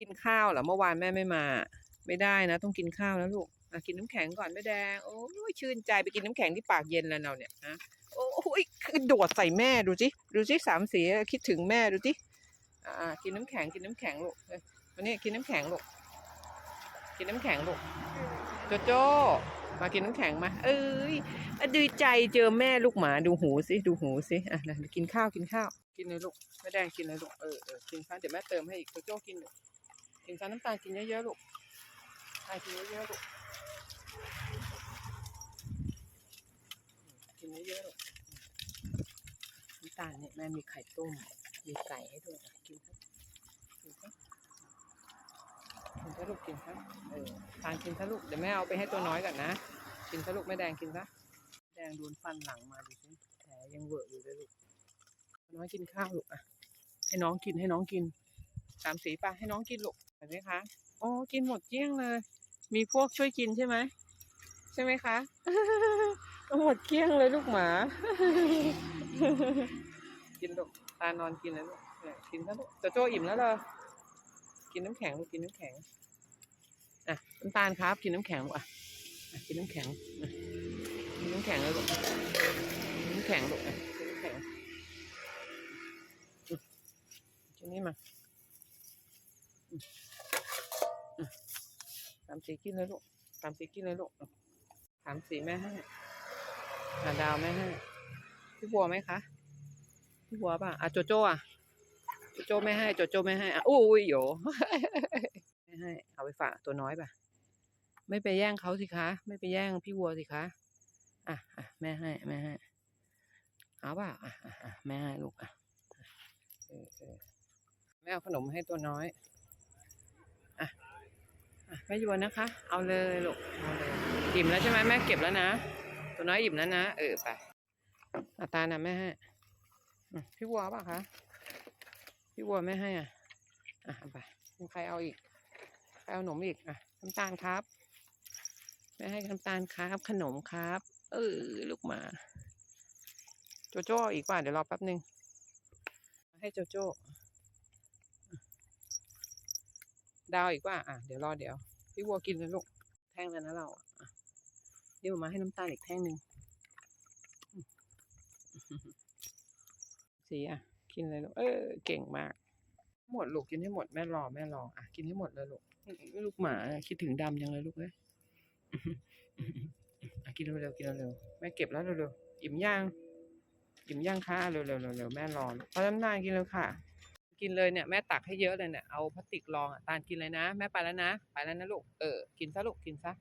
กินข้าวเหรอเมื่อวานแม่ไม่มา ไม่ได้นะ ต้องกินข้าวแล้วลูกอะกินน้ำแข็งก่อนแม่แดงโอ้ยชื่นใจไปกินน้ำแข็งที่ปากเย็นแล้วเราเนี่ยฮะโอ้ยคือโดดใส่แม่ดูสิดูสิสามสีคิดถึงแม่ดูสิอ่ากินน้ำแข็งกินน้ำแข็งลูกวันนี้กินน้ำแข็งลูกกินน้ำแข็งลูกโจโจมากินน้ำแข็งมา เอ้ยดีใจเจอแม่ลูกหมาดูหูสิดูหูสิอะนะกินข้าวกินข้าว กินเลยลูกแม่แดงกินเลยลูกเออเออกินข้าวเดี๋ยวแม่เติมให้อีกโจโจกินลูก กินข้าวน้ำตาลกินเยอะๆลูกตาลกินเยอะๆลูกกินเยอะๆลูกน้ำตาลเนี่ยแม่มีไข่ต้ม มีไก่ให้ด้วยกินซะกินซะกินซะลูกกินซะเออทานกินซะลูกเดี๋ยวแม่เอาไปให้ตัวน้อยก่อนนะ กินซะลูกแม่แดงกินซะแดงโดนฟันหลังมาดูสิแผลยังเวอะอยู่เลยลูกน้อยกินข้าวลูกอะให้น้องกินให้น้องกิน สามสีป่ะให้น้องกินลูกเห็นไหมคะอ๋อกินหมดเกลี้ยงเลย มีพวกช่วยกินใช่ไหมใช่ไหมคะหมดเกลี้ยงเลยลูกหมา กินลูกตานอนกินเลยลูกเนี่ยกินซะลูกโจโจ้อิ่มแล้วเหรอกินน้ำแข็งลูกกินน้ำแข็งอะน้ำตาลครับ กินน้ำแข็งลูกอะกินน้ำแข็งกินน้ำแข็งเลยลูกน้ำแข็งลูกอะกินน้ำแข็งอืมกินนี่มา สามสีกินเลยลูกสามสีกินเลยลูกสามสีแม่ให้อ่าดาวแม่ให้พี่บัวไหมคะพี่บัวป่ะอะโจโจ้อะโจโจ้ไม่ให้โจโจ้ไม่ให้อะอุ้ยโยไม่ให้เอาไปฝากตัวน้อยป่ะไม่ไปแย่งเขาสิคะ ไม่ไปแย่งพี่วัวสิคะอะอะแม่ให้แม่ให้เอาป่ะอะอะอะแม่ให้ลูกอะแม่เอาขนมให้ตัวน้อย แม่ยวนนะคะ เอาเลยลูกเอาเลยอิ่มแล้วใช่ไหมแม่เก็บแล้วนะ ตัวน้อยอิ่มแล้วนะ เออไปอาตานะแม่ให้พี่วัวป่ะคะพี่วัวไม่ให้อะอะไปใครเอาอีกใครเอาขนมอีกอะน้ำตาลครับแม่ให้น้ำตาลครับ ขนมครับ เออลูกมา โจโจ้อีกป่ะเดี๋ยวรอแป๊บหนึ่งให้โจโจ้ ดาวอีกป่ะอะเดี๋ยวรอเดี๋ยว พี่วัวกินเลยลูกแท่งแล้วนะเราอะเดี๋ยวมาให้น้ำตาลอีกแท่งหนึ่งสีอะ กินเลยลูกเออเก่งมาก หมดลูกกินให้หมดแม่รอแม่รออะกินให้หมดเลยลูกลูกหมาคิดถึงดำยังเลยลูกเอ้ยอะกินเร็วๆกินเร็วๆแม่เก็บแล้วเร็วๆอิ่มย่างอิ่มย่างค่ะเร็วๆเร็วๆแม่รอเพราะน้ำตาลกินเลยค่ะ กินเลยเนี่ยแม่ตักให้เยอะเลยเนี่ยเอาพลาสติกรองอะตาลกินเลยนะ แม่ไปแล้วนะ ไปแล้วนะลูกเออกินซะลูกกินซะ